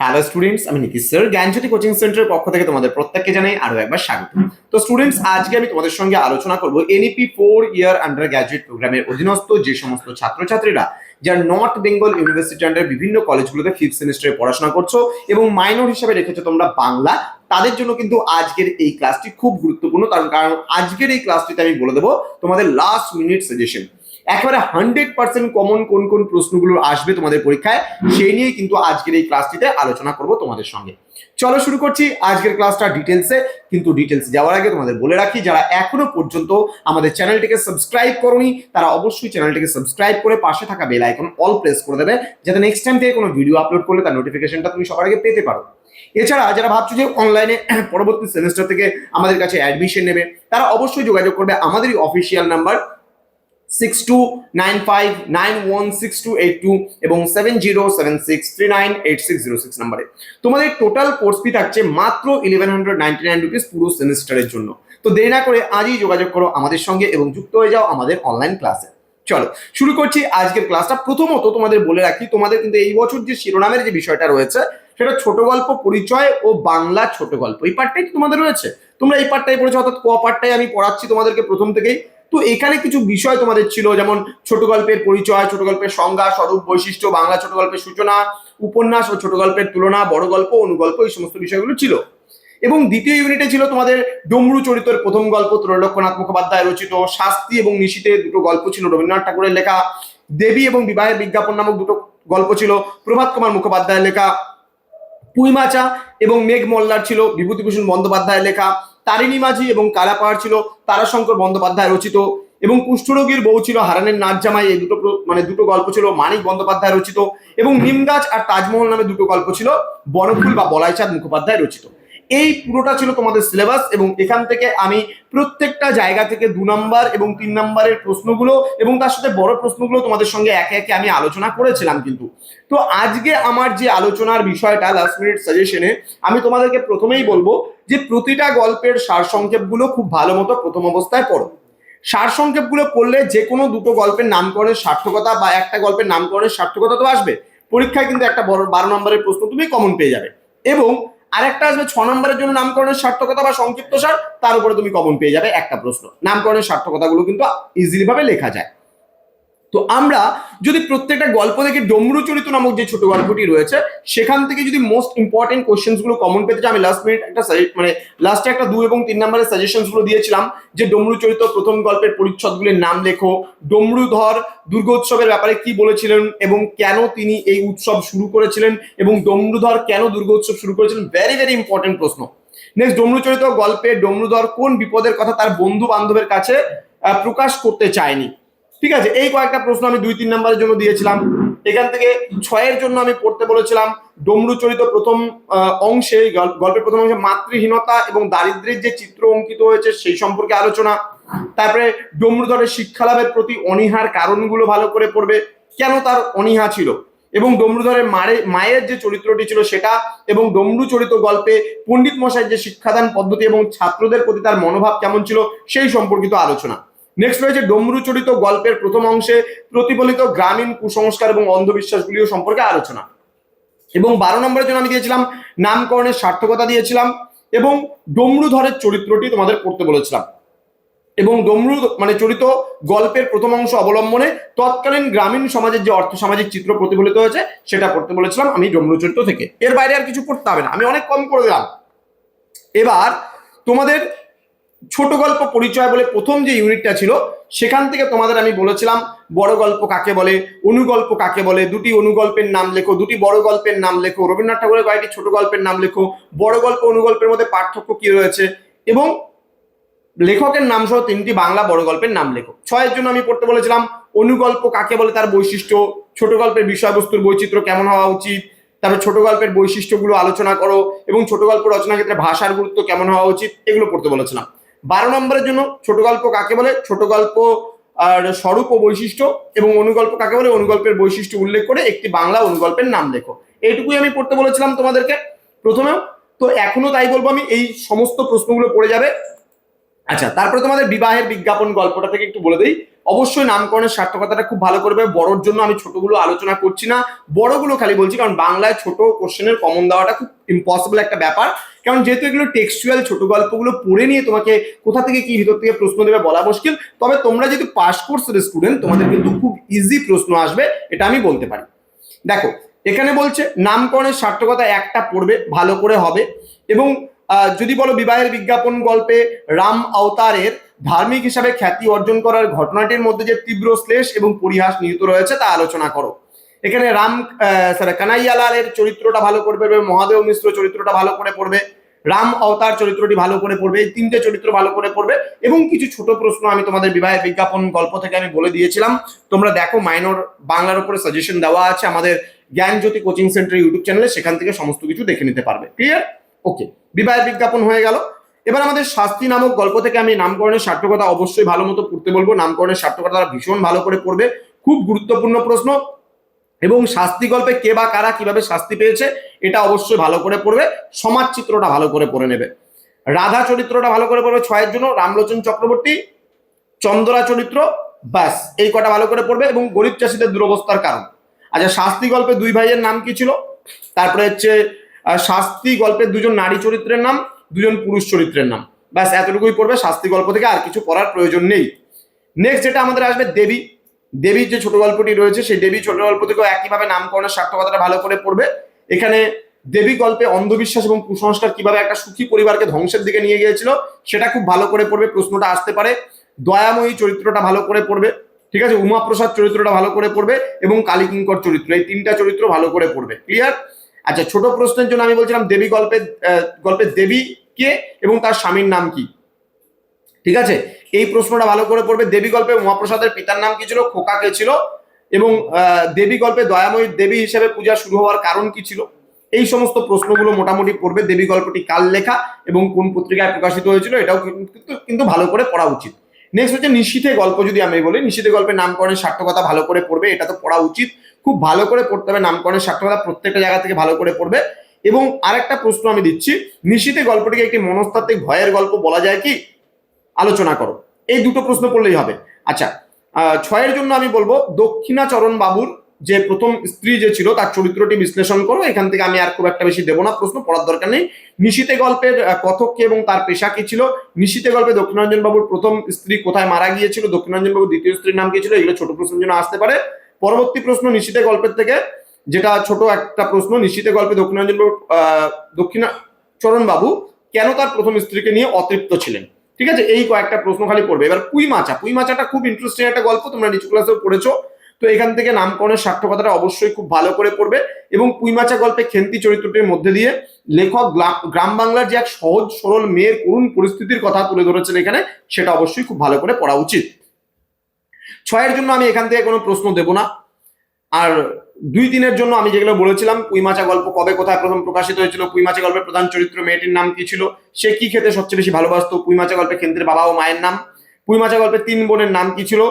Hello students আমি নিকিশ sir, জ্ঞানজ্যোতি coaching সেন্টারের পক্ষ থেকে তোমাদের প্রত্যেককে জানাই আরও একবার স্বাগত। তো স্টুডেন্টস আজকে আমি তোমাদের সঙ্গে আলোচনা করব NEP four year undergraduate প্রোগ্রামের অধীনস্থ যে সমস্ত ছাত্রছাত্রীরা যারা নর্থ বেঙ্গল ইউনিভার্সিটি আন্ডার বিভিন্ন কলেজগুলোতে ফিফথ সেমিস্টারে পড়াশোনা করছ এবং মাইনর হিসেবে রেখেছো তোমরা বাংলা, তাদের জন্য কিন্তু আজকের এই ক্লাসটি খুব গুরুত্বপূর্ণ। কারণ কারণ আজকের এই ক্লাসটিতে আমি বলে দেবো তোমাদের লাস্ট মিনিট সাজেশন একেবারে হান্ড্রেড পার্সেন্ট কমন কোন কোন প্রশ্নগুলো আসবে তোমাদের পরীক্ষায় সেই নিয়ে কিন্তু আজকের এই ক্লাসটিতে আলোচনা করব তোমাদের সঙ্গে। চলো শুরু করছি আজকের ক্লাসটা ডিটেলসে কিন্তু ডিটেলস যাওয়ার আগে তোমাদের বলে রাখি যারা এখনও পর্যন্ত আমাদের চ্যানেলটিকে সাবস্ক্রাইব করনি তারা অবশ্যই চ্যানেলটিকে সাবস্ক্রাইব করে পাশে থাকা বেল আইকন অল প্রেস করে দেবে যাতে নেক্সট টাইম থেকে কোনো ভিডিও আপলোড করলে তার নোটিফিকেশনটা তুমি সবার আগে পেতে পারো। এছাড়া যারা ভাবছ যে অনলাইনে পরবর্তী সেমিস্টার থেকে আমাদের কাছে অ্যাডমিশন নেবে তারা অবশ্যই যোগাযোগ করবে আমাদেরই official number six two nine five nine one six two eight two এবং seven zero seven six three nine eight six zero six নাম্বারে। তোমাদের টোটাল কোর্স ফি থাকছে মাত্র eleven hundred ninety nine rupees পুরো সেমিস্টারের জন্য। তো দেরি না করে আজই যোগাযোগ করো আমাদের সঙ্গে এবং যুক্ত হয়ে যাও আমাদের অনলাইন ক্লাসে চলো, শুরু করছি আজকের ক্লাসটা প্রথমত তোমাদের বলে রাখি, তোমাদের কিন্তু এই বছর যে শিরোনামের যে বিষয়টা রয়েছে, সেটা ছোট গল্প, পরিচয় ও বাংলা ছোট গল্প। এই পার্টটাই তোমাদের রয়েছে? তোমরা এই পার্টটাই পড়েছো, অর্থাৎ ক পার্টটাই আমি পড়াচ্ছি তোমাদেরকে প্রথম থেকেই। তো এখানে কিছু বিষয় তোমাদের ছিল, যেমন ছোট গল্পের পরিচয়, ছোট গল্পের সংজ্ঞা, স্বরূপ, বৈশিষ্ট্য, বাংলা ছোট গল্পের সূচনা, উপন্যাস ও ছোট গল্পের তুলনা, বড় গল্প, অনুগল্প, এই সমস্ত বিষয়গুলো ছিল। এবং দ্বিতীয় ইউনিটে ছিল তোমাদের ডমরু চরিত্রের প্রথম গল্প, ত্রৈলোক্যনাথ মুখোপাধ্যায় রচিত, শাস্তি এবং নিশীতে দুটো গল্প ছিল রবীন্দ্রনাথ ঠাকুরের লেখা, দেবী এবং বিবাহের বিজ্ঞাপন নামক দুটো গল্প ছিল প্রভাত কুমার মুখোপাধ্যায়ের লেখা, পুইমাচা এবং মেঘ মল্লার ছিল বিভূতিভূষণ বন্দ্যোপাধ্যায়ের লেখা তারিণী মাঝি এবং কালাপাহাড় ছিল তারাশঙ্কর বন্দ্যোপাধ্যায় রচিত এবং কুষ্ঠরোগীর বউ ছিল হারানের নাচ জামাই, এই দুটো মানে দুটো গল্প ছিল মানিক বন্দ্যোপাধ্যায় রচিত এবং নিমগাছ আর তাজমহল নামে দুটো গল্প ছিল বনফুল বা বলাইচাঁদ মুখোপাধ্যায় রচিত। এই পুরোটা ছিল তোমাদের সিলেবাস এবং এখান থেকে আমি প্রত্যেকটা জায়গা থেকে দু নম্বর এবং তিন নম্বরের প্রশ্নগুলো এবং তার সাথে বড় প্রশ্নগুলো তোমাদের সঙ্গে একে একে আমি আলোচনা করেছিলাম কিন্তু। তো আজকে আমার যে আলোচনার বিষয়টা লাস্ট মিনিট সাজেশনে আমি তোমাদেরকে প্রথমেই বলব যে প্রতিটা গল্পের সারসংক্ষেপগুলো খুব ভালো মতো প্রথম অবস্থায় পড়ো। সারসংক্ষেপগুলো পড়লে যে কোনো দুটো গল্পের নামকরণের সার্থকতা বা একটা গল্পের নামকরণের সার্থকতা তো আসবে। পরীক্ষায় কিন্তু একটা বড় বারো নম্বরের প্রশ্ন তুমি কমন পেয়ে যাবে। এবং আরেকটা আসবে ছ নম্বরের জন্য নামকরণের সার্থকতা বা সংক্ষিপ্ত সার, তার উপরে তুমি কমন পেয়ে যাবে একটা প্রশ্ন। নামকরণের সার্থকতাগুলো কিন্তু ইজিলি ভাবে লেখা যায়। তো আমরা যদি প্রত্যেকটা গল্প থেকে ডমরু চরিত নামক যে ছোট গল্পটি রয়েছে, সেখান থেকে যদি মোস্ট ইম্পর্টেন্ট কোশ্চেন্সগুলো কমন পেতে চাই, আমি লাস্ট মিনিট একটা মানে লাস্টে একটা দুই এবং তিন নম্বরের সাজেশনসগুলো দিয়েছিলাম, যে ডমরু চরিত প্রথম গল্পের পরিচ্ছদগুলির নাম লেখো, ডমরুধর দুর্গোৎসবের ব্যাপারে কি বলেছিলেন এবং কেন তিনি এই উৎসব শুরু করেছিলেন এবং ডমরুধর কেন দুর্গোৎসব শুরু করেছিলেন? ভেরি ভেরি ইম্পর্টেন্ট প্রশ্ন। নেক্সট ডমরুচরিত গল্পে ডমরুধর কোন বিপদের কথা তার বন্ধু বান্ধবের কাছে প্রকাশ করতে চায়নি? ঠিক আছে, এই কয়েকটা প্রশ্ন আমি দুই, তিন নম্বরের জন্য দিয়েছিলাম। এখান থেকে ছয়ের জন্য আমি পড়তে বলেছিলাম, ডমরু চরিত প্রথম অংশে গল্পের প্রথম অংশে মাতৃহীনতা এবং দারিদ্র্যের যে চিত্র অঙ্কিত হয়েছে সেই সম্পর্কে আলোচনা। তারপরে ডমরুধরের শিক্ষা লাভের প্রতি অনীহার কারণগুলো ভালো করে পড়বে, কেন তার অনীহা ছিল? এবং ডমরুধরের মারে, মায়ের যে চরিত্রটি ছিল সেটা এবং ডমরু চরিত গল্পে পণ্ডিত মশাইয়ের যে শিক্ষাদান পদ্ধতি এবং ছাত্রদের প্রতি তার মনোভাব কেমন ছিল সেই সম্পর্কিত আলোচনা। নেক্সট রয়েছে ডমরু চরিত গল্পের প্রথম অংশে প্রতিফলিত গ্রামীণ কুসংস্কার এবং অন্ধবিশ্বাসগুলিও সম্পর্কে আলোচনা। এবং বারো নম্বরের জন্য আমি দিয়েছিলাম, নামকরণের সার্থকতা দিয়েছিলাম এবং ডমরুধরের চরিত্রটি তোমাদের পড়তে বলেছিলাম। এবং ডমরু মানে চরিত গল্পের প্রথম অংশ অবলম্বনে তৎকালীন গ্রামীণ সমাজের যে অর্থ সামাজিক চিত্র প্রতিফলিত হয়েছে, সেটা পড়তে বলেছিলাম আমি ডমরু চরিত্র থেকে। এর বাইরে আর কিছু পড়তে হবে না, আমি অনেক কম করে দিলাম এবার তোমাদের ছোট গল্প পরিচয় বলে প্রথম যে ইউনিটটা ছিল, সেখান থেকে তোমাদের আমি বলেছিলাম, বড় গল্প কাকে বলে, অনুগল্প কাকে বলে, দুটি অনুগল্পের নাম লেখো, দুটি বড় গল্পের নাম লেখো, রবীন্দ্রনাথ ঠাকুরের কয়েকটি ছোট গল্পের নাম লেখো, বড় গল্প অনুগল্পের মধ্যে পার্থক্য কি রয়েছে, এবং লেখকের নাম সহ তিনটি বাংলা বড় গল্পের নাম লেখো। ছয়ের জন্য আমি পড়তে বলেছিলাম, অনুগল্প কাকে বলে তার বৈশিষ্ট্য, ছোট গল্পের বিষয়বস্তুর বৈচিত্র্য কেমন হওয়া উচিত, তারপর ছোট গল্পের বৈশিষ্ট্যগুলো আলোচনা করো, এবং ছোট গল্প রচনার ক্ষেত্রে ভাষার গুরুত্ব কেমন হওয়া উচিত, এগুলো পড়তে বলেছিলাম। বারো নম্বরের জন্য ছোট গল্প কাকে বলে? ছোট গল্প আর স্বরূপ ও বৈশিষ্ট্য এবং অনুগল্প কাকে বলে? অনুগল্পের বৈশিষ্ট্য উল্লেখ করে একটি বাংলা অনুগল্পের নাম লেখো। এইটুকুই আমি পড়তে বলেছিলাম তোমাদেরকে প্রথমেও। তো এখনও তাই বলব আমি, এই সমস্ত প্রশ্নগুলো পড়ে যাবে। আচ্ছা তারপরে তোমাদের বিবাহের বিজ্ঞাপন গল্পটা থেকে একটু বলে দিই। অবশ্যই নামকরণের সার্থকতাটা খুব ভালো করবে। বড়োর জন্য আমি ছোটগুলো আলোচনা করছি না। বড়গুলো খালি বলছি, কারণ বাংলায় ছোট কোশ্চেনের কমন দেওয়াটা খুব ইম্পসিবল একটা ব্যাপার। কারণ যেহেতু এগুলো টেক্সচুয়াল ছোট গল্পগুলো পড়ে নিয়ে তোমাকে কোথা থেকে কি ভিতর থেকে প্রশ্ন দেবে বলা মুশকিল, তবে তোমরা যেহেতু পাস কোর্সের স্টুডেন্ট তোমাদের কিন্তু খুব ইজি প্রশ্ন আসবে, এটা আমি বলতে পারি। দেখো, এখানে বলছে, নামকরণের সার্থকতা একটা পড়বে, ভালো করে হবে। এবং যদি বলো বিবাহের বিজ্ঞাপন গল্পে রাম অবতারের ধার্মিক হিসাবে খ্যাতি অর্জন করার ঘটনাটির মধ্যে যে তীব্র শ্লেষ এবং পরিহাস নিহিত রয়েছে, তা আলোচনা করো। এখানে রাম সরি কানাইয়ালালের চরিত্রটা ভালো করে পড়বে মহাদেব মিশ্র চরিত্রটা ভালো করে পড়বে, রাম অবতার চরিত্রটি ভালো করে পড়বে, এই তিনটে চরিত্র ভালো করে পড়বে, এবং কিছু ছোট প্রশ্ন আমি তোমাদের বিবাহের বিজ্ঞাপন গল্প থেকে আমি বলে দিয়েছিলাম। তোমরা দেখো মাইনর বাংলার উপরে সাজেশন দেওয়া আছে আমাদের জ্ঞানজ্যোতি কোচিং সেন্টার ইউটিউব চ্যানেলে সেখান থেকে সমস্ত কিছু দেখে নিতে পারবে। ক্লিয়ার ওকে বিবাহের বিজ্ঞাপন হয়ে গেল। এবার আমাদের শাস্তি নামক গল্প থেকে আমি নামকরণের সার্থকতা অবশ্যই ভালো মতো পড়তে বলব। নামকরণের সার্থকতা ভীষণ ভালো করে পড়বে। খুব গুরুত্বপূর্ণ প্রশ্ন। এবং শাস্তি গল্পে কে বা কারা কীভাবে শাস্তি পেয়েছে, এটা অবশ্যই ভালো করে পড়বে, সমাজ চিত্রটা ভালো করে পড়ে নেবে। রাধা চরিত্রটা ভালো করে পড়বে ছয়ের জন্য, রামলোচন চক্রবর্তী, চন্দ্রা চরিত্র, ব্যাস, এই কটা ভালো করে পড়বে এবং গরিব চাষিদের দুরবস্থার কারণ। আচ্ছা শাস্তি গল্পে দুই ভাইয়ের নাম কি ছিল? তারপরে হচ্ছে শাস্তি গল্পের দুজন নারী চরিত্রের নাম, দুজন পুরুষ চরিত্রের নাম। ব্যাস, এতটুকুই পড়বে শাস্তি গল্প থেকে, আর কিছু পড়ার প্রয়োজন নেই। নেক্সট যেটা আমাদের আসবে, দেবী। দেবীর যে ছোট গল্পটি রয়েছে, সেই দেবী ছোট গল্প থেকেও একইভাবে নামকরণের সার্থকতাটা ভালো করে পড়বে। এখানে দেবী গল্পে অন্ধবিশ্বাস এবং কুসংস্কার কীভাবে একটা সুখী পরিবারকে ধ্বংসের দিকে নিয়ে গিয়েছিল, সেটা খুব ভালো করে পড়বে, প্রশ্নটা আসতে পারে। দয়াময়ী চরিত্রটা ভালো করে পড়বে, ঠিক আছে? উমাপ্রসাদ চরিত্রটা ভালো করে পড়বে এবং কালীকিঙ্কর চরিত্র, এই তিনটা চরিত্র ভালো করে পড়বে ক্লিয়ার আচ্ছা ছোট প্রশ্নের জন্য আমি বলছিলাম দেবী গল্পের গল্পের দেবী কে এবং তার স্বামীর নাম কি? ঠিক আছে? এই প্রশ্নটা ভালো করে পড়বে দেবী গল্পে মহাপ্রসাদের পিতার নাম কি ছিল? খোকা কে ছিল? এবং দেবী গল্পে দয়াময়ী দেবী হিসেবে পূজা শুরু হওয়ার কারণ কি ছিল? এই সমস্ত প্রশ্নগুলো মোটামুটি পড়বে দেবী গল্পটি কাল লেখা এবং কোন পত্রিকায় প্রকাশিত হয়েছিল এটাও কিন্তু কিন্তু ভালো করে পড়া উচিত। নেক্সট হচ্ছে নিশীথে গল্প যদি আমি বলি, নিশীথে গল্পের নামকরণের সার্থকতা ভালো করে পড়বে, এটা তো পড়া উচিত। খুব ভালো করে পড়তে হবে নামকরণের সার্থকতা প্রত্যেকটা জায়গা থেকে ভালো করে পড়বে। এবং আরেকটা প্রশ্ন আমি দিচ্ছি, নিশীথে গল্পটিকে একটি মনস্তাত্ত্বিক ভয়ের গল্প বলা যায় কি? আলোচনা করো। এই দুটো প্রশ্ন করলেই হবে। আচ্ছা ছয়ের জন্য আমি বলব, দক্ষিণাচরণ বাবুর যে প্রথম স্ত্রী যে ছিল, তার চরিত্রটি বিশ্লেষণ করো। এখান থেকে আমি আর খুব একটা বেশি দেবো না, প্রশ্ন পড়ার দরকার নেই। নিশীতে গল্পের কথক কে এবং তার পেশা কি ছিল? নিশীতে গল্পে দক্ষিণাঞ্জন বাবুর প্রথম স্ত্রী কোথায় মারা গিয়েছিল? দক্ষিণাঞ্জন বাবুর দ্বিতীয় স্ত্রীর নাম কি ছিল? এগুলো ছোট প্রশ্নের জন্য আসতে পারে। পরবর্তী প্রশ্ন নিশীতে গল্পের থেকে, যেটা ছোট একটা প্রশ্ন, নিশীতে গল্পে দক্ষিণাঞ্জন বাবু দক্ষিণাচরণ বাবু কেন তার প্রথম স্ত্রীকে নিয়ে অতৃপ্ত ছিলেন? ঠিক আছে? এই কয়েকটা প্রশ্ন খালি পড়বে। এবার পুঁই মাচা। পুঁই মাচাটা খুব ইন্টারেস্টিং একটা গল্প, তোমরা নিচু ক্লাসেও পড়েছো। তো এখান থেকে নামকরণের সার্থকতাটা অবশ্যই খুব ভালো করে পড়বে এবং পুঁইমাচা গল্পে খেন্তি চরিত্রটির মধ্যে দিয়ে লেখক গ্রাম বাংলার যে এক সহজ, সরল মেয়ের করুণ পরিস্থিতির কথা তুলে ধরেছেন এখানে, সেটা অবশ্যই খুব ভালো করে পড়া উচিত। ছয়ের জন্য আমি এখান থেকে কোনো প্রশ্ন দেব না। আর দুই দিনের জন্য আমি যেগুলো বলেছিলাম, পুইমাচা গল্প কবে কোথায় প্রথম প্রকাশিত হয়েছিল, পুইমাচা গল্পের প্রধান চরিত্র মেয়েটির নাম কি ছিল, সে কি খেতে সবচেয়ে বেশি ভালোবাসতো, পুইমাচা গল্পে খেন্তির বাবা ও মায়ের নাম, পুইমাচা গল্পে তিন বোনের নাম কি ছিল,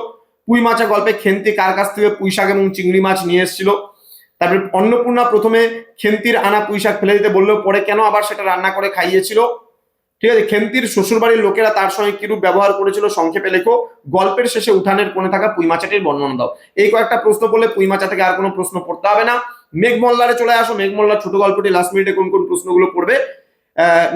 পুইমাচা গল্পে খেন্তি কার কাছ থেকে পুঁইশাক এবং চিংড়ি মাছ নিয়ে এসেছিল, তারপরে অন্নপূর্ণা প্রথমে খেন্তির আনা পুঁইশাক ফেলে দিতে বললেও পরে কেন আবার সেটা রান্না করে খাইয়েছিল ঠিক আছে, খেন্তির শ্বশুরবাড়ির লোকেরা তার সঙ্গে কিরূপ ব্যবহার করেছিল সংক্ষেপে লেখো। গল্পের শেষে উঠানের কোণে থাকা পুঁইমাচাটির বর্ণনা দাও। এই কয়েকটা প্রশ্ন করলে পুঁইমাচা থেকে আর কোনো প্রশ্ন পড়তে হবে না। মেঘমল্লারে চলে আসো মেঘমল্লার ছোট গল্পটি লাস্ট মিনিটে কোন কোন প্রশ্নগুলো পড়বে।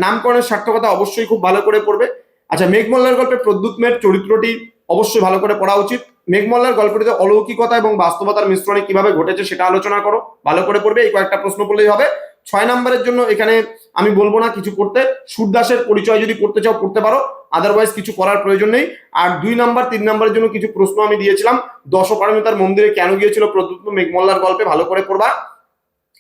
নামকরণের সার্থকতা অবশ্যই খুব ভালো করে পড়বে। আচ্ছা মেঘমল্লার গল্পে প্রদ্যুৎ মেয়ের চরিত্রটি অবশ্যই ভালো করে পড়া উচিত। মেঘমল্লার গল্পটিতে অলৌকিকতা এবং বাস্তবতার মিশ্রণে কীভাবে ঘটেছে সেটা আলোচনা করো। ভালো করে পড়বে, এই কয়েকটা প্রশ্ন করলেই হবে। ছয় নম্বরের জন্য এখানে আমি বলব না কিছু করতে। সুরদাসের পরিচয় যদি করতে চাও, করতে পারো। আদারওয়াইজ কিছু করার প্রয়োজন নেই। আর দুই নাম্বার, তিন নাম্বারের জন্য কিছু প্রশ্ন আমি দিয়েছিলাম। দশপারমিতার মন্দিরে কেন গিয়েছিল প্রদ্যুৎ মেঘমল্লার গল্পে? ভালো করে পড়বা।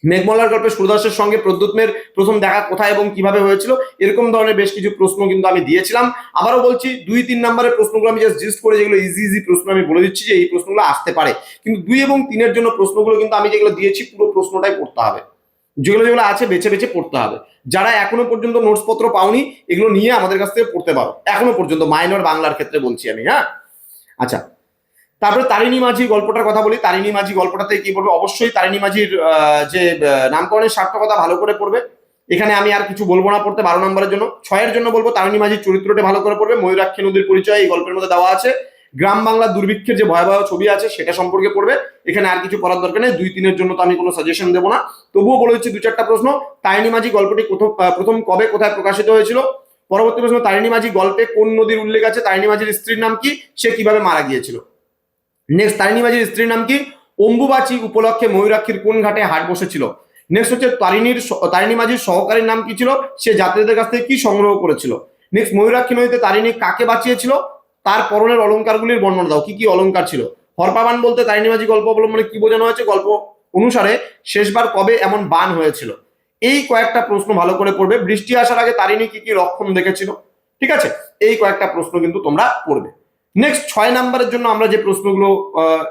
মেঘমল্লার গল্পে সুরদাসের সঙ্গে প্রদ্যুৎমের প্রথম দেখা কোথায় এবং কীভাবে হয়েছিল, এরকম ধরনের বেশ কিছু প্রশ্ন কিন্তু আমি দিয়েছিলাম। আবারও বলছি, দুই, তিন নম্বরের প্রশ্নগুলো আমি জাস্ট জিস্ট করে যেগুলো ইজি ইজি প্রশ্ন আমি বলে দিচ্ছি যে এই প্রশ্নগুলো আসতে পারে। কিন্তু দুই এবং তিনের জন্য প্রশ্নগুলো কিন্তু আমি যেগুলো দিয়েছি, পুরো প্রশ্নটাই পড়তে হবে। যেগুলো যেগুলো আছে বেছে বেছে পড়তে হবে। যারা এখনও পর্যন্ত নোটস পত্র পাওনি, এগুলো নিয়ে আমাদের কাছ থেকে পড়তে পারো। এখনও পর্যন্ত মাইনর বাংলার ক্ষেত্রে বলছি আমি হ্যাঁ? আচ্ছা তারপরে তারিণী মাঝি গল্পটার কথা বলি। তারিণী মাঝি গল্পটাতে কি পড়বে অবশ্যই তারিণী মাঝির যে নামকরণের সার্থকতা ভালো করে পড়বে। এখানে আমি আর কিছু বলব না পড়তে, বারো নম্বরের জন্য। ছয়ের জন্য বলব, তারিণী মাঝির চরিত্রটি ভালো করে পড়বে। ময়ূরাক্ষী নদীর পরিচয় এই গল্পের মধ্যে দেওয়া আছে। গ্রাম বাংলা দুর্ভিক্ষের যে ভয়াবহ ছবি আছে, সেটা সম্পর্কে পড়বে। এখানে আর কিছু পড়ার দরকার নেই, দুই তিনের জন্য তো আমি কোনো সাজেশন দেবো না। তবুও বলে দিচ্ছি দু চারটা প্রশ্ন। তারিণী মাঝি গল্পটি প্রথম কবে, কোথায় প্রকাশিত হয়েছিল? পরবর্তী প্রশ্ন, তারিণী মাঝি গল্পে কোন নদীর উল্লেখ আছে? তারিণী মাঝির স্ত্রীর নাম কি? সে কীভাবে মারা গিয়েছিল? নেক্সট তারিণী মাঝির স্ত্রীর নাম কি? অম্বুবাচী উপলক্ষে ময়ূরাক্ষীর কোন ঘাটে হাট বসেছিল? নেক্সট হচ্ছে তারিণীর তারিণী মাঝির সহকারীর নাম কি ছিল? সে যাত্রীদের কাছ থেকে কি সংগ্রহ করেছিল? নেক্সট ময়ূরাক্ষী নদীতে তারিণী কাকে বাঁচিয়েছিল? তার পরনের অলংকারগুলির বর্ণনা দাও। কি কি অলঙ্কার ছিল? হরপাবান বলতে মাঝি গল্প অবলম্বনে কি বোঝানো হয়েছে? গল্প অনুসারে শেষবার কবে এমন বান হয়েছিল? এই কয়েকটা প্রশ্ন ভালো করে পড়বে। বৃষ্টি আসার আগে তারিণী কি কি লক্ষণ দেখেছিল? ঠিক আছে? এই কয়েকটা প্রশ্ন কিন্তু তোমরা পড়বে। নেক্সট ছয় নাম্বারের জন্য আমরা যে প্রশ্নগুলো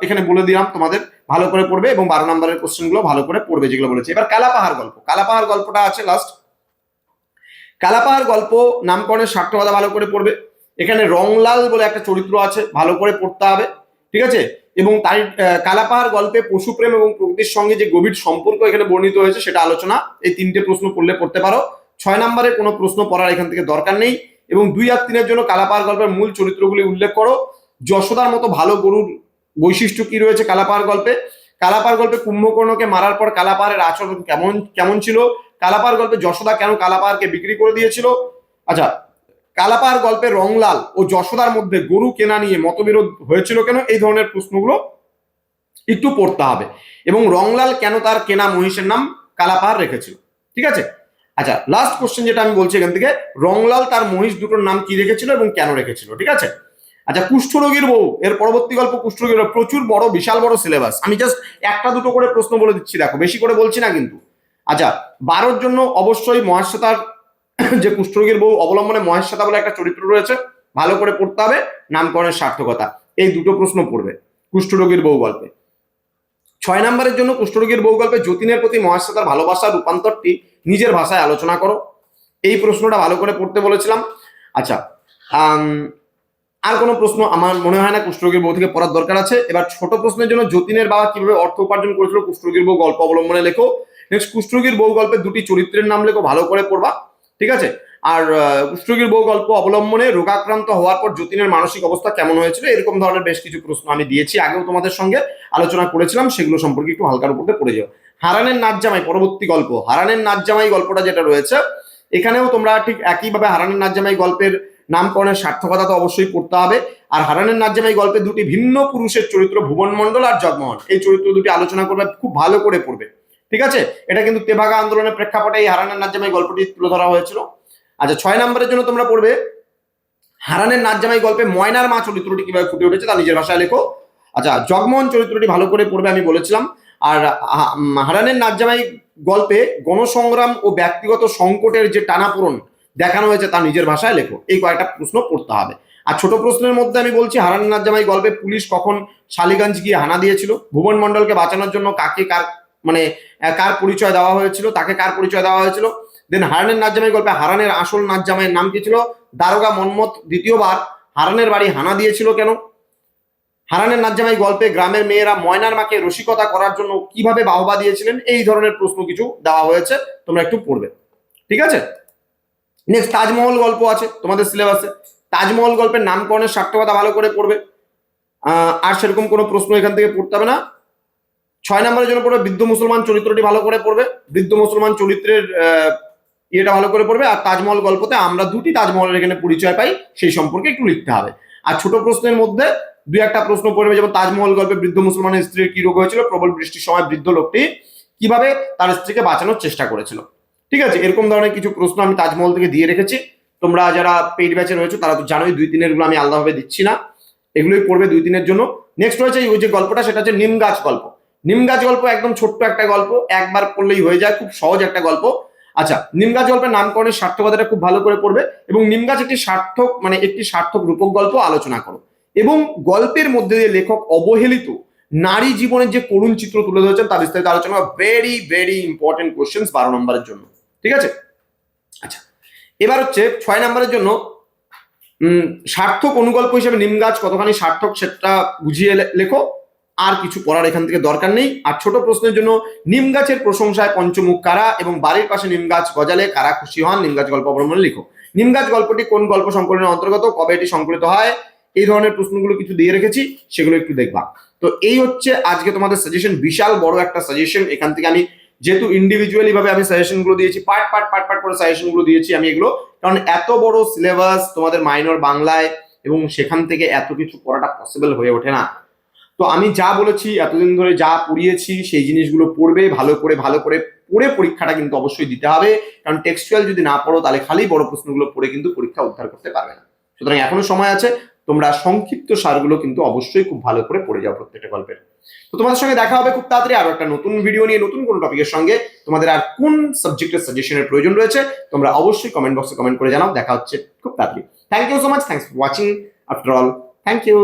এখানে বলে দিলাম, তোমাদের ভালো করে পড়বে এবং বারো নাম্বারের কোশ্চেনগুলো ভালো করে পড়বে যেগুলো বলেছে। এবার কালাপাহাড় গল্প। কালাপাহাড় গল্পটা আছে লাস্ট কালাপাহাড় গল্প নামকরণের সার্থকতা ভালো করে পড়বে। এখানে রংলাল বলে একটা চরিত্র আছে, ভালো করে পড়তে হবে, ঠিক আছে? এবং তাই কালাপাহাড় গল্পে পশুপ্রেম এবং প্রকৃতির সঙ্গে যে গভীর সম্পর্ক এখানে বর্ণিত হয়েছে, সেটা আলোচনা, এই তিনটে প্রশ্ন পড়লে পড়তে পারো। ছয় নম্বরে কোনো প্রশ্ন পড়ার এখান থেকে দরকার নেই, এবং দুই আর তিনের জন্য কালাপাহাড় গল্পের মূল চরিত্রগুলি উল্লেখ করো। যশোদার মতো ভালো গরুর বৈশিষ্ট্য কি রয়েছে কালাপাহাড় গল্পে? কালাপাহাড় গল্পে কুম্ভকর্ণকে মারার পর কালাপাহাড়ের আচরণ কেমন কেমন ছিল? কালাপাহাড় গল্পে যশোদা কেন কালাপাহাড়কে বিক্রি করে দিয়েছিল? আচ্ছা কালাপাহাড় গল্পে রংলাল ও যশোদার মধ্যে গরু কেনা নিয়ে মতবিরোধ হয়েছিল কেন? এই ধরনের প্রশ্নগুলো একটু পড়তে হবে। এবং রংলাল কেন তার কেনা মহিষের নাম কালাপাহাড় রেখেছিল? ঠিক আছে? আচ্ছা লাস্ট কোশ্চেন যেটা আমি বলছি এখান থেকে, রংলাল তার মহিষ দুটোর নাম কি রেখেছিল এবং কেন রেখেছিল? ঠিক আছে? আচ্ছা কুষ্ঠরোগীর বউ, এর পরবর্তী গল্প কুষ্ঠরোগীর প্রচুর বড়, বিশাল বড় সিলেবাস আমি জাস্ট একটা দুটো করে প্রশ্ন বলে দিচ্ছি, দেখো, বেশি করে বলছি না কিন্তু। আচ্ছা বারোর জন্য অবশ্যই মহেশ্বেতার যে কুষ্ঠরোগীর বউ অবলম্বনে মহেশ্বেতা বলে একটা চরিত্র রয়েছে, ভালো করে পড়তে হবে, নামকরণের সার্থকতা। এই দুটো প্রশ্ন পড়বে কুষ্ঠরোগীর বউ গল্পে। ছয় নম্বরের জন্য কুষ্ঠরোগীর বউ গল্পে যতীনের প্রতি মহেশ্বেতার ভালোবাসার রূপান্তরটি নিজের ভাষায় আলোচনা করো। এই প্রশ্নটা ভালো করে পড়তে বলেছিলাম। আচ্ছা আর কোনো প্রশ্ন আমার মনে হয় না কুষ্ঠরোগীর বউ থেকে পড়ার দরকার আছে। এবার ছোট প্রশ্নের জন্য যতীনের বাবা কীভাবে অর্থ উপার্জন করেছিল কুষ্ঠরোগীর বউ গল্প অবলম্বনে লেখো। নেক্সট কুষ্ঠরোগীর বউ গল্পের দুটি চরিত্রের নাম লেখো, ভালো করে পড়বা। ঠিক আছে? আর কুষ্ঠরোগীর বউ গল্প অবলম্বনে রোগাক্রান্ত হওয়ার পর যতীনের মানসিক অবস্থা কেমন হয়েছিল? এরকম ধরনের বেশ কিছু প্রশ্ন আমি দিয়েছি আগেও তোমাদের সঙ্গে আলোচনা করেছিলাম, সেগুলো সম্পর্কে একটু হালকার উপরে পড়ে যাও। হারানের নাচ জামাই পরবর্তী গল্প। হারানের নাচ জামাই গল্পটা যেটা রয়েছে, এখানেও তোমরা ঠিক একইভাবে হারানের নাচ জামাই গল্পের নামকরণের সার্থকতা তো অবশ্যই পড়তে হবে। আর হারানের নাচ জামাই গল্পে দুটি ভিন্ন পুরুষের চরিত্র ভুবন মণ্ডল আর জগমোহন। এই চরিত্র দুটি আলোচনা করবে, খুব ভালো করে পড়বে। ঠিক আছে? এটা কিন্তু তেভাগা আন্দোলনের প্রেক্ষাপটে এই হারানের নাচ জামাই গল্পটি তুলে ধরা হয়েছিল। আচ্ছা ছয় নম্বরের জন্য তোমরা পড়বে, হারানের নাচ জামাই গল্পে ময়নার মা চরিত্রটি কীভাবে ফুটে উঠেছে তা নিজের ভাষায় লেখো। আচ্ছা জগমোহন চরিত্রটি ভালো করে পড়বে আমি বলেছিলাম। আর হারানের নাচ জামাই গল্পে গণসংগ্রাম ও ব্যক্তিগত সংকটের যে টানাপোড়ন দেখানো হয়েছে তা নিজের ভাষায় লেখো। এই কয়েকটা প্রশ্ন পড়তে হবে। আর ছোট প্রশ্নের মধ্যে আমি বলছি, হারানের নাচ জামাই গল্পে পুলিশ কখন শালিগঞ্জ গিয়ে হানা দিয়েছিল? ভুবন মণ্ডলকে বাঁচানোর জন্য কাকে, কার মানে কার পরিচয় দেওয়া হয়েছিল, তাকে কার পরিচয় দেওয়া হয়েছিল? দেন হারানের নাচ জামাই গল্পে হারানের আসল নাচ জামাইয়ের নাম কি ছিল? দারোগা মন্মথ দ্বিতীয়বার হারানের বাড়ি হানা দিয়েছিল কেন? হারানের নাচ জামাই গল্পে গ্রামের মেয়েরা ময়নার মাকে রসিকতা করার জন্য কীভাবে বাহবা দিয়েছিলেন, এই ধরনের প্রশ্ন কিছু দেওয়া হয়েছে, তোমরা একটু পড়বে। ঠিক আছে? নেক্সট তাজমহল গল্প আছে, তোমাদের সিলেবাসে তাজমহল গল্পের নামকরণের সার্থকতা ভালো করে পড়বে। আর সেরকম কোনো প্রশ্ন এখান থেকে পড়তে হবে না। ছয় নম্বরের জন্য পড়বে বৃদ্ধ মুসলমান চরিত্রটি ভালো করে পড়বে। বৃদ্ধ মুসলমান চরিত্রের ইয়েটা ভালো করে পড়বে। আর তাজমহল গল্পতে আমরা দুটি তাজমহলের এখানে পরিচয় পাই, সেই সম্পর্কে একটু লিখতে হবে। আর ছোট প্রশ্নের মধ্যে দুই একটা প্রশ্ন পড়বে, যেমন তাজমহল গল্পে বৃদ্ধ মুসলমানের স্ত্রীর কি রোগ হয়েছিল? প্রবল বৃষ্টির সময় বৃদ্ধ লোকটি কীভাবে তার স্ত্রীকে বাঁচানোর চেষ্টা করেছিল? ঠিক আছে, এরকম ধরনের কিছু প্রশ্ন আমি তাজমহল থেকে দিয়ে রেখেছি। তোমরা যারা পেইড ব্যাচে রয়েছে, তারা তো জানোই দুই তিনেরগুলো আমি আলাদাভাবে দিচ্ছি না। এগুলোই পড়বে দুই দিনের জন্য। নেক্সট রয়েছে এই যে গল্পটা, সেটা হচ্ছে নিম গাছ গল্প। নিম গাছ গল্প একদম ছোট্ট একটা গল্প, একবার পড়লেই হয়ে যায়, খুব সহজ একটা গল্প। আচ্ছা নিম গাছ গল্পের নামকরণের সার্থকতাটা খুব ভালো করে পড়বে এবং নিম গাছ একটি সার্থক মানে একটি সার্থক রূপক গল্প আলোচনা করো। এবং গল্পের মধ্যে দিয়ে লেখক অবহেলিত নারী জীবনের যে করুণ চিত্র তুলে ধরেছেন, তার বিস্তারিত আলোচনা ভেরি ভেরি ইম্পর্টেন্ট কোশ্চেন বারো নম্বরের জন্য। ঠিক আছে? আচ্ছা এবার হচ্ছে ছয় নম্বরের জন্য সার্থক অনুগল্প হিসেবে নিম গাছ কতখানি সার্থক সেটা বুঝিয়ে লেখো। আর কিছু পড়ার এখান থেকে দরকার নেই। আর ছোট প্রশ্নের জন্য নিম গাছের প্রশংসায় পঞ্চমুখ কারা এবং বাড়ির পাশে নিম গাছ গজালে কারা খুশি হন? নিম গাছ গল্প অবলম্বনে লিখো। নিম গাছ গল্পটি কোন গল্প সংকলনের অন্তর্গত? কবে এটি সংকলিত হয়? এই ধরনের প্রশ্নগুলো কিছু দিয়ে রেখেছি, সেগুলো একটু দেখবা। তো এই হচ্ছে আজকে তোমাদের সাজেশন বিশাল বড় একটা সাজেশন এখান থেকে আমি যেহেতু ইন্ডিভিজুয়ালি ভাবে আমি সাজেশনগুলো দিয়েছি পার্ট পার্ট পার্ট পার্ট করে সাজেশনগুলো দিয়েছি আমি এগুলো, কারণ এত বড় সিলেবাস তোমাদের মাইনর বাংলায় এবং সেখান থেকে এত কিছু পড়াটা পসিবল হয়ে ওঠে না। তো আমি যা বলেছি, এতদিন ধরে যা পড়িয়েছি, সেই জিনিসগুলো পড়বে, ভালো করে ভালো করে পড়ে পরীক্ষাটা কিন্তু অবশ্যই দিতে হবে। কারণ টেক্সচুয়াল যদি না পড়ো, তাহলে খালি বড় প্রশ্নগুলো পড়ে কিন্তু পরীক্ষা উদ্ধার করতে পারবে না। সুতরাং এখনও সময় আছে, তোমরা সংক্ষিপ্ত সারগুলো কিন্তু অবশ্যই খুব ভালো করে পড়ে যাও প্রত্যেকটা গল্পের। তো তোমাদের সঙ্গে দেখা হবে খুব তাড়াতাড়ি আরও একটা নতুন ভিডিও নিয়ে, নতুন কোনো টপিকের সঙ্গে। তোমাদের আর কোন সাবজেক্টের সাজেশনের প্রয়োজন রয়েছে, তোমরা অবশ্যই কমেন্ট বক্সে কমেন্ট করে জানাও। দেখা হচ্ছে খুব তাড়াতাড়ি। Thank you so much thanks for watching after all thank you